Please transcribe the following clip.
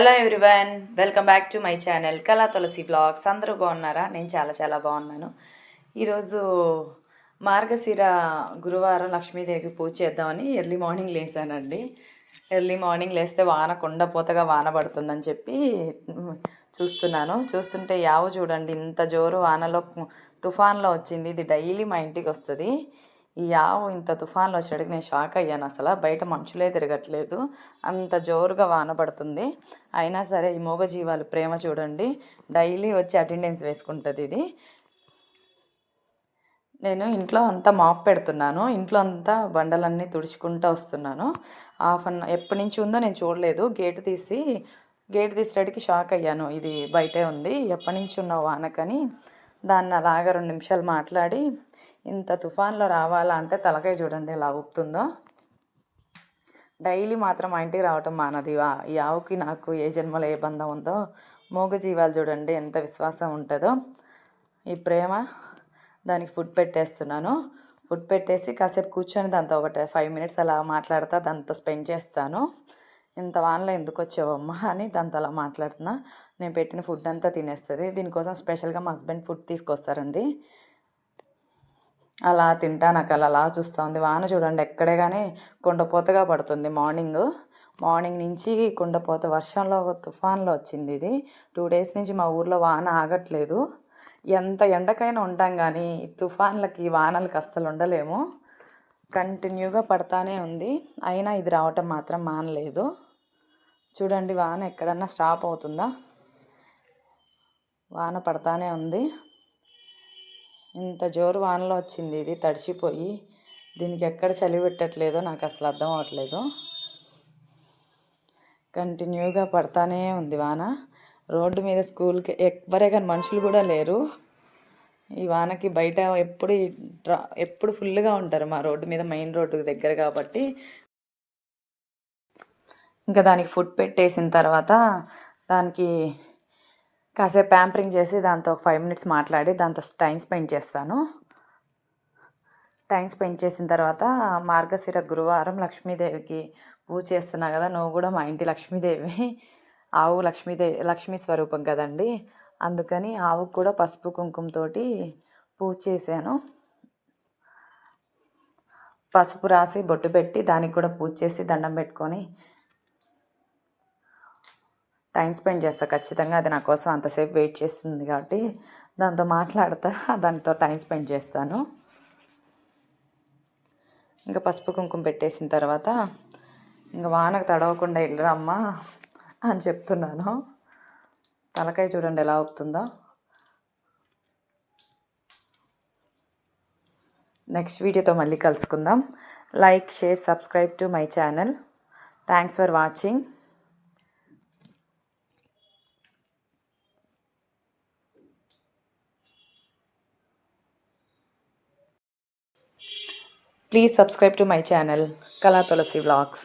Hello everyone welcome back to my channel Kala Tulasi blogs అందరూ బాగున్నారా నేను చాలా చాలా బాగున్నాను ఈరోజు మార్గశిర గురువారం లక్ష్మీదేవికి పూజ చేద్దామని ఎర్లీ మార్నింగ్ లేసానండి ఎర్లీ మార్నింగ్ లేస్తే వాన కుండ వాన పడుతుందని చెప్పి చూస్తున్నాను చూస్తుంటే యావు చూడండి ఇంత జోరు వానలో తుఫాన్లో వచ్చింది ఇది డైలీ మా ఇంటికి వస్తుంది ఈ ఆవు ఇంత తుఫాన్లో వచ్చేటికి నేను షాక్ అయ్యాను అసలు బయట మనుషులే తిరగట్లేదు అంత జోరుగా వాన పడుతుంది అయినా సరే ఈ మూగజీవాలు ప్రేమ చూడండి డైలీ వచ్చి అటెండెన్స్ వేసుకుంటుంది ఇది నేను ఇంట్లో అంతా మాప్ పెడుతున్నాను ఇంట్లో అంతా బండలన్నీ తుడుచుకుంటూ వస్తున్నాను హాఫ్ అన్ ఎప్పటి నుంచి ఉందో నేను చూడలేదు గేటు తీసి గేట్ తీసేటికి షాక్ అయ్యాను ఇది బయటే ఉంది ఎప్పటి నుంచి ఉన్న వానకని దాన్ని అలాగ రెండు నిమిషాలు మాట్లాడి ఇంత తుఫాన్లో రావాలా అంటే తలకాయ చూడండి ఎలా ఊపుతుందో డైలీ మాత్రం మా ఇంటికి రావటం మానది ఈ ఆవుకి నాకు ఏ జన్మలో ఏ బంధం ఉందో మూగ జీవాలు చూడండి ఎంత విశ్వాసం ఉంటుందో ఈ ప్రేమ దానికి ఫుడ్ పెట్టేస్తున్నాను ఫుడ్ పెట్టేసి కాసేపు కూర్చొని దాంతో ఒకటి ఫైవ్ మినిట్స్ అలా మాట్లాడతా దాంతో స్పెండ్ చేస్తాను ఇంత వానలో ఎందుకు వచ్చావమ్మా అని దాని అలా మాట్లాడుతున్నా నేను పెట్టిన ఫుడ్ అంతా తినేస్తుంది దీనికోసం స్పెషల్గా మా హస్బెండ్ ఫుడ్ తీసుకొస్తారండి అలా తింటా నాకు అలా అలా చూస్తూ ఉంది వాన చూడండి ఎక్కడే కానీ కుండపోతగా పడుతుంది మార్నింగ్ మార్నింగ్ నుంచి కుండపోత వర్షంలో తుఫాన్లో వచ్చింది ఇది టూ డేస్ నుంచి మా ఊర్లో వాన ఆగట్లేదు ఎంత ఎండకైనా ఉంటాం కానీ తుఫాన్లకి వానలకి అస్సలు ఉండలేము కంటిన్యూగా పడతానే ఉంది అయినా ఇది రావటం మాత్రం మానలేదు చూడండి వాన ఎక్కడన్నా స్టాప్ అవుతుందా వాన పడతానే ఉంది ఇంత జోరు వానలో వచ్చింది ఇది తడిచిపోయి దీనికి ఎక్కడ చలి పెట్టట్లేదో నాకు అసలు అర్థం అవట్లేదు కంటిన్యూగా పడతానే ఉంది వాన రోడ్డు మీద స్కూల్కి ఎవ్వరే కానీ మనుషులు కూడా లేరు ఈ వానకి బయట ఎప్పుడు ఎప్పుడు ఫుల్గా ఉంటారు మా రోడ్డు మీద మెయిన్ రోడ్డు దగ్గర కాబట్టి ఇంకా దానికి ఫుడ్ పెట్టేసిన తర్వాత దానికి కాసేపు ప్యాంపరింగ్ చేసి దాంతో ఒక ఫైవ్ మినిట్స్ మాట్లాడి దాంతో టైం స్పెండ్ చేస్తాను టైం స్పెండ్ చేసిన తర్వాత మార్గశిర గురువారం లక్ష్మీదేవికి పూజ చేస్తున్నా కదా నువ్వు కూడా మా ఇంటి లక్ష్మీదేవి ఆవు లక్ష్మీదేవి లక్ష్మీ స్వరూపం కదండి అందుకని ఆవుకు కూడా పసుపు కుంకుమతోటి పూజ చేశాను పసుపు రాసి బొట్టు పెట్టి దానికి కూడా పూజ చేసి దండం పెట్టుకొని టైం స్పెండ్ చేస్తా ఖచ్చితంగా అది నా కోసం అంతసేపు వెయిట్ చేస్తుంది కాబట్టి దాంతో మాట్లాడతా దానితో టైం స్పెండ్ చేస్తాను ఇంకా పసుపు కుంకుమ పెట్టేసిన తర్వాత ఇంకా వానకు తడవకుండా వెళ్ళరమ్మా అని చెప్తున్నాను తలకాయ చూడండి ఎలా అవుతుందో నెక్స్ట్ వీడియోతో మళ్ళీ కలుసుకుందాం like share subscribe to my channel thanks for watching Please subscribe to my channel, Kala Tulasi Vlogs.